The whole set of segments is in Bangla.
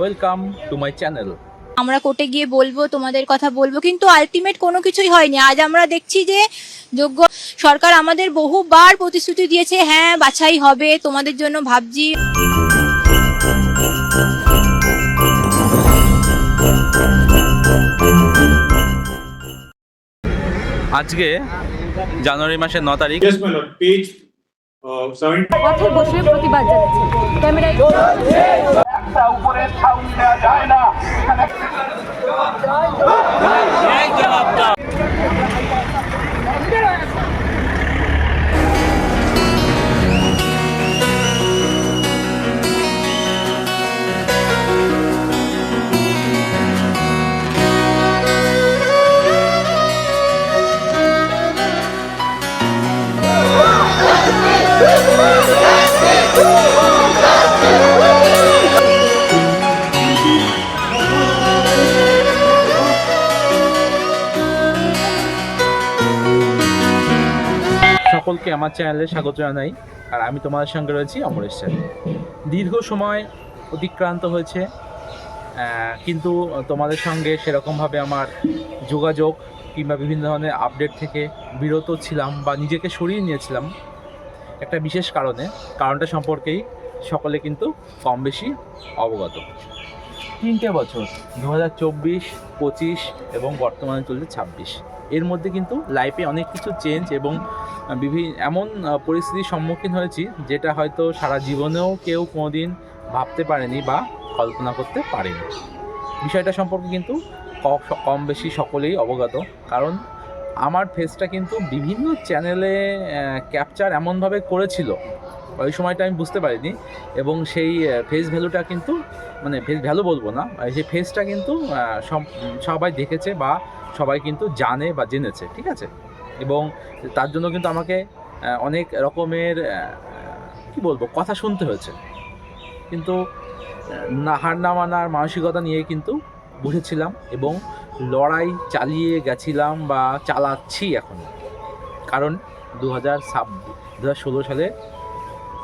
ওয়েলকাম টু মাই চ্যানেল আমরা কোর্টে গিয়ে বলব তোমাদের কথা বলব কিন্তু আলটিমেট কোনো কিছুই হয়নি। আজ আমরা দেখছি যে যোগ্য সরকার আমাদের বহুবার প্রতিশ্রুতি দিয়েছে হ্যাঁ বাছাই হবে তোমাদের জন্য ভাবছি। আজকে জানুয়ারি মাসের ন তারিখ। Yes, my lord. Page uh, 70. পথে বসে প্রতিবাদ জানাচ্ছেন সকলকে আমার চ্যানেলে স্বাগত জানাই। আর আমি তোমাদের সঙ্গে রয়েছি অমরেশ সেন দীর্ঘ সময় অতিক্রান্ত হয়েছে কিন্তু তোমাদের সঙ্গে সেরকমভাবে আমার যোগাযোগ কিংবা বিভিন্ন ধরনের আপডেট থেকে বিরত ছিলাম বা নিজেকে সরিয়ে নিয়েছিলাম একটা বিশেষ কারণে। কারণটা সম্পর্কেই সকলে কিন্তু কম বেশি অবগত। তিনটে বছর দু হাজার চব্বিশ, পঁচিশ এবং বর্তমানে চলছে ছাব্বিশ। এর মধ্যে কিন্তু লাইফে অনেক কিছু চেঞ্জ এবং বিভিন্ন এমন পরিস্থিতির সম্মুখীন হয়েছি যেটা হয়তো সারা জীবনেও কেউ কোনোদিন ভাবতে পারেনি বা কল্পনা করতে পারেনি। বিষয়টা সম্পর্কে কিন্তু কম বেশি সকলেই অবগত। কারণ আমার ফেসটা কিন্তু বিভিন্ন চ্যানেলে ক্যাপচার এমনভাবে করেছিল ওই সময়টা আমি বুঝতে পারিনি এবং সেই ফেস ভ্যালুটা কিন্তু মানে ফেস ভ্যালু বলব না সেই ফেসটা কিন্তু সব- সবাই দেখেছে বা সবাই কিন্তু জানে বা জেনেছে, ঠিক আছে? এবং তার জন্য কিন্তু আমাকে অনেক রকমের কি বলব, কথা শুনতে হয়েছে। কিন্তু, না, হার না মানার মানসিকতা নিয়ে কিন্তু বুঝেছিলাম এবং লড়াই চালিয়ে গেছিলাম বা চালাচ্ছি এখন। কারণ দু হাজার সাব দু হাজার ষোলো সালে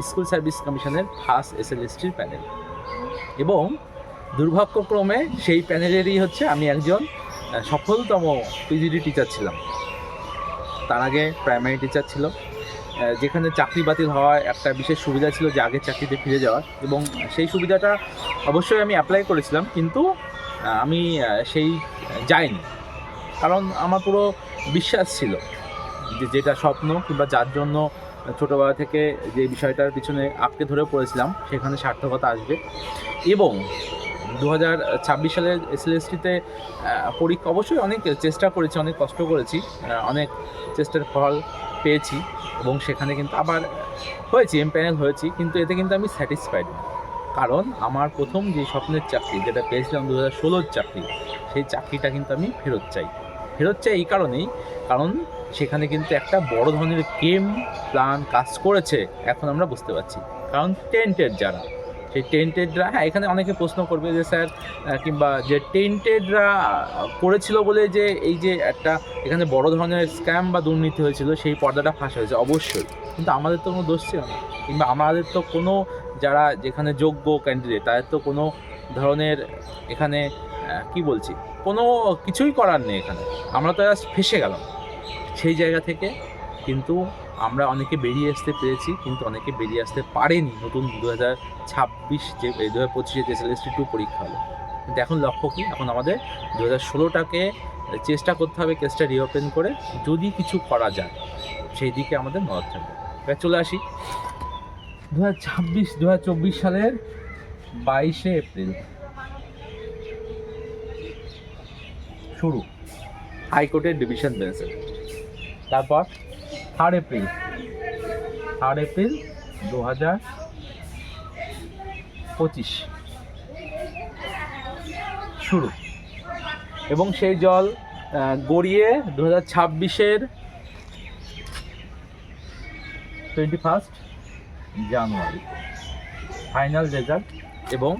স্কুল সার্ভিস কমিশনের ফার্স্ট এসটির প্যানেল। এবং দুর্ভাগ্যক্রমে সেই প্যানেলেরই হচ্ছে আমি একজন সফলতম পিজিডি টিচার ছিলাম। তার আগে প্রাইমারি টিচার ছিল যেখানে চাকরি বাতিল হওয়ার একটা বিশেষ সুবিধা ছিল যে আগের চাকরিতে ফিরে যাওয়ার। এবং সেই সুবিধাটা অবশ্যই আমি অ্যাপ্লাই করেছিলাম, কিন্তু আমি সেই যাইনি। কারণ আমার পুরো বিশ্বাস ছিল যে যেটা স্বপ্ন কিংবা যার জন্য ছোটোবেলা থেকে যে বিষয়টার পিছনে আঁকড়ে ধরে পড়েছিলাম, সেখানে সার্থকতা আসবে। এবং দু হাজার ছাব্বিশ সালের এসএলএসটিতে পরীক্ষা অবশ্যই অনেক চেষ্টা করেছি, অনেক কষ্ট করেছি অনেক চেষ্টার ফল পেয়েছি এবং সেখানে কিন্তু আবার হয়েছি এম প্যানেল হয়েছি, কিন্তু এতে কিন্তু আমি স্যাটিসফাইড কারণ আমার প্রথম যে স্বপ্নের চাকরি, যেটা পেয়েছিলাম দু হাজার ষোলোর চাকরি, সেই চাকরিটা কিন্তু আমি ফেরত চাই। চাই এই কারণেই, কারণ সেখানে কিন্তু একটা বড় ধরনের গেম প্ল্যান কাজ করেছে, এখন আমরা বুঝতে পারছি। কারণ টেন্টেড যারা, সেই টেন্টেডরা হ্যাঁ এখানে অনেকে প্রশ্ন করবে যে স্যার কিংবা যে টেন্টেডরা করেছিল বলে যে এই যে একটা এখানে বড় ধরনের স্ক্যাম বা দুর্নীতি হয়েছিল, সেই পর্দাটা ফাঁস হয়েছে, অবশ্যই। কিন্তু আমাদের তো কোনো দোষ ছিল না। কিংবা আমাদের তো কোনো যারা যেখানে যোগ্য ক্যান্ডিডেট তাদের তো কোনো ধরনের এখানে কি বলছি? কোনো কিছুই করার নেই এখানে। আমরা তো জাস্ট ফেসে গেলাম। সেই জায়গা থেকে কিন্তু আমরা অনেকে বেরিয়ে আসতে পেরেছি, কিন্তু অনেকে বেরিয়ে আসতে পারেনি। নতুন দু হাজার ছাব্বিশ যে দু হাজার পঁচিশে যে এসএলএসটি টু পরীক্ষা হলো। কিন্তু এখন লক্ষ্য কী? এখন আমাদের দু হাজার ষোলোটাকে চেষ্টা করতে হবে কেসটা রিওপেন করে, যদি কিছু করা যায়, সেই দিকে আমাদের নজর থাকবে। এবার চলে আসি। দু হাজার ছাব্বিশ, দু হাজার চব্বিশ সালের বাইশে এপ্রিল। শুরু। হাইকোর্টের ডিভিশন বেঞ্চে। তারপর থার্ড এপ্রিল। থার্ড এপ্রিল দু হাজার পঁচিশ। শুরু। এবং সেই জল গড়িয়ে দু হাজার ছাব্বিশের twenty first January final result এবং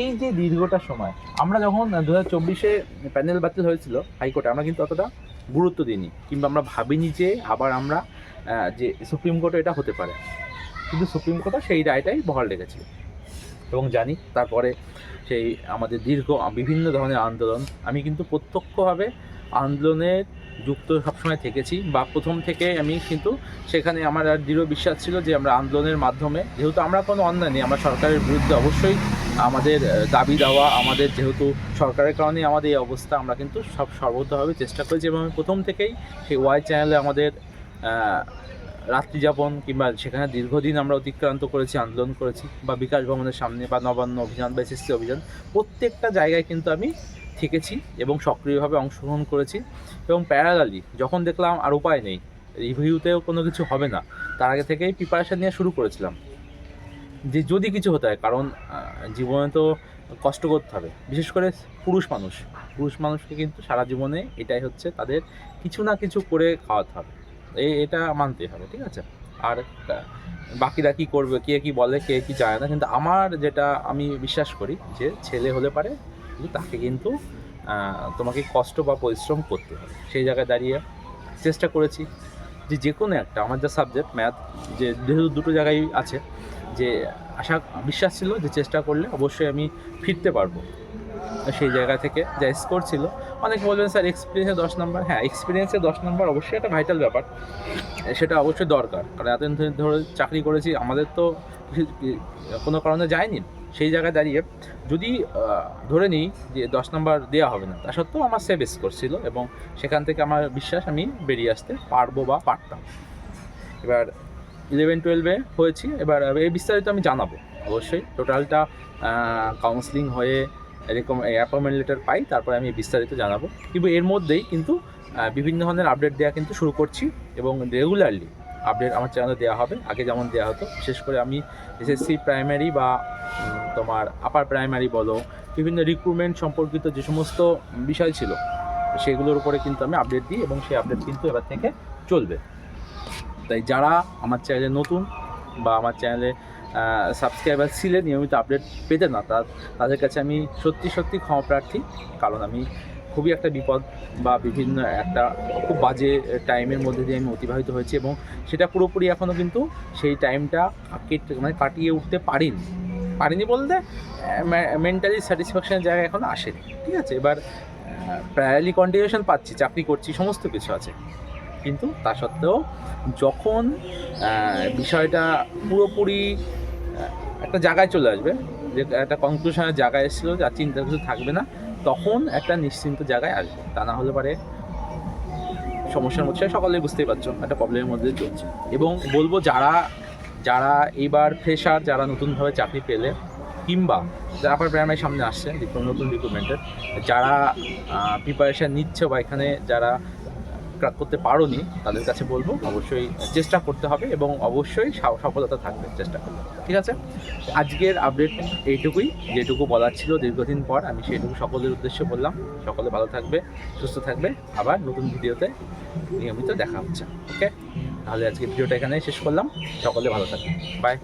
এই যে দীর্ঘটা সময়, আমরা যখন দু হাজার চব্বিশে প্যানেল বাতিল হয়েছিল হাইকোর্টে, আমরা কিন্তু অতটা গুরুত্ব দিইনি, কিংবা আমরা ভাবিনি যে আবার আমরা যে সুপ্রিম কোর্টে এটা হতে পারে। কিন্তু সুপ্রিম কোর্টও সেই রায়টাই বহাল রেখেছিল। এবং জানি তারপরে সেই আমাদের দীর্ঘ, বিভিন্ন ধরনের আন্দোলন, আমি কিন্তু প্রত্যক্ষভাবে আন্দোলনের যুক্ত সবসময় থেকেছি বা প্রথম থেকে আমি কিন্তু সেখানে আমার আর দৃঢ় বিশ্বাস ছিল যে আমরা আন্দোলনের মাধ্যমে, যেহেতু আমরা কোনো অন্যায় নেই, আমরা সরকারের বিরুদ্ধে অবশ্যই আমাদের দাবি দেওয়া, আমাদের যেহেতু সরকারের কারণে আমাদের এই অবস্থা, আমরা কিন্তু সব সর্বতভাবে চেষ্টা করেছি এবং আমি প্রথম থেকেই সেই ওয়াই চ্যানেলে আমাদের আহ, রাত্রি যাপন কিংবা সেখানে দীর্ঘদিন আমরা অতিক্রান্ত করেছি আন্দোলন করেছি বা বিকাশ ভবনের সামনে বা নবান্ন অভিযান বা এসএসসি অভিযান প্রত্যেকটা জায়গায় কিন্তু আমি থেকেছি এবং সক্রিয়ভাবে অংশগ্রহণ করেছি এবং প্যারালালি যখন দেখলাম আর উপায় নেই রিভিউতেও কোনো কিছু হবে না তার আগে থেকেই প্রিপারেশান নিয়ে শুরু করেছিলাম। যে যদি কিছু হতে হয় কারণ জীবনে তো কষ্ট করতে হবে বিশেষ করে পুরুষ মানুষ। পুরুষ মানুষকে কিন্তু সারা জীবনে এটাই হচ্ছে তাদের কিছু না কিছু করে খাওয়াতে হবে। এটা মানতে হবে, ঠিক আছে? আর বাকিরা কি করবে, কে কি বলে, কে কি জানে না, কিন্তু আমার যেটা আমি বিশ্বাস করি যে ছেলে হলে পারে, কিন্তু তাকে কিন্তু তোমাকে কষ্ট বা পরিশ্রম করতে হবে। সেই জায়গায় দাঁড়িয়ে চেষ্টা করেছি যে যে কোনো একটা, আমার যা সাবজেক্ট ম্যাথ যে যেহেতু দুটো জায়গায় আছে, যে আশা, বিশ্বাস ছিল যে চেষ্টা করলে অবশ্যই আমি ফিরতে পারব। সেই জায়গা থেকে যা স্কোর ছিল। অনেকে বলবেন, স্যার এক্সপিরিয়েন্সে দশ নম্বর হ্যাঁ এক্সপিরিয়েন্সে দশ নম্বর অবশ্যই একটা ভাইটাল ব্যাপার। সেটা অবশ্যই দরকার। কারণ এতদিন ধরে চাকরি করেছি, আমাদের তো কোনো কারণে যায়নি। সেই জায়গায় দাঁড়িয়ে যদি ধরে নিই যে দশ নম্বর দেওয়া হবে না, তা সত্ত্বেও আমার সেভ স্কোর ছিল এবং সেখান থেকে আমার বিশ্বাস আমি বেরিয়ে আসতে পারব বা পারতাম। এবার ইলেভেন টুয়েলভে হয়েছি। এবার এই বিস্তারিত আমি জানাব। অবশ্যই টোটালটা কাউন্সিলিং হয়ে এরকম অ্যাপয়েন্টমেন্ট লেটার পাই, তারপরে আমি বিস্তারিত জানাব। কিন্তু এর মধ্যেই কিন্তু বিভিন্ন ধরনের আপডেট দেওয়া কিন্তু শুরু করছি এবং রেগুলারলি আপডেট আমার চ্যানেলে দেওয়া হবে। আগে যেমন দেওয়া হতো, বিশেষ করে আমি এসএসসি প্রাইমারি বা তোমার আপার প্রাইমারি বলো, বিভিন্ন রিক্রুটমেন্ট সম্পর্কিত যে সমস্ত বিষয় ছিল, সেগুলোর উপরে কিন্তু আমি আপডেট দিই এবং সেই আপডেট কিন্তু এবার থেকে চলবে। তাই যারা আমার চ্যানেলে নতুন বা আমার চ্যানেলে সাবস্ক্রাইবার ছিলেন নিয়মিত আপডেট পেতে না তার তাদের কাছে আমি সত্যি সত্যি ক্ষমা প্রার্থী। কারণ আমি খুবই একটা বিপদ বা বিভিন্ন একটা খুব বাজে টাইমের মধ্যে দিয়ে আমি অতিবাহিত হয়েছি এবং সেটা পুরোপুরি এখনও কিন্তু সেই টাইমটা কেটে মানে কাটিয়ে উঠতে পারিনি। পারিনি বলতে মেন্টালি স্যাটিসফ্যাকশনের জায়গা এখন আসেনি, ঠিক আছে? এবার প্রায়ালি কন্টিনিউশন পাচ্ছি, চাকরি করছি, সমস্ত কিছু আছে। কিন্তু তা সত্ত্বেও যখন বিষয়টা পুরোপুরি একটা জায়গায় চলে আসবে, যে একটা কনক্লুশনের জায়গায় এসেছিল যে আর চিন্তা কিছু থাকবে না, তখন একটা নিশ্চিন্ত জায়গায় আসবে। তা না হলে পারে সমস্যার মধ্যে সকলেই বুঝতেই পারছ, একটা প্রবলেমের মধ্যে চলছে। এবং বলব যারা যারা এইবার ফ্রেশার যারা নতুনভাবে চাকরি পেলে, কিংবা যারা আপনার প্রাইমারি সামনে আসছে নতুন রিক্রুটমেন্টের যারা প্রিপারেশান নিচ্ছে বা এখানে যারা করতে পারোনি, তাদের কাছে বলব, অবশ্যই চেষ্টা করতে হবে এবং অবশ্যই সফলতা থাকবে, চেষ্টা করলে ঠিক আছে? আজকের আপডেট এইটুকুই, যেটুকু বলার ছিল দীর্ঘদিন পর, আমি সেইটুকু সকলের উদ্দেশ্যে বললাম। সকলে ভালো থাকবে, সুস্থ থাকবে। আবার নতুন ভিডিওতে নিয়মিত দেখা হচ্ছে ওকে তাহলে আজকে ভিডিওটা এখানে শেষ করলাম। সকলে ভালো থাকবে বাই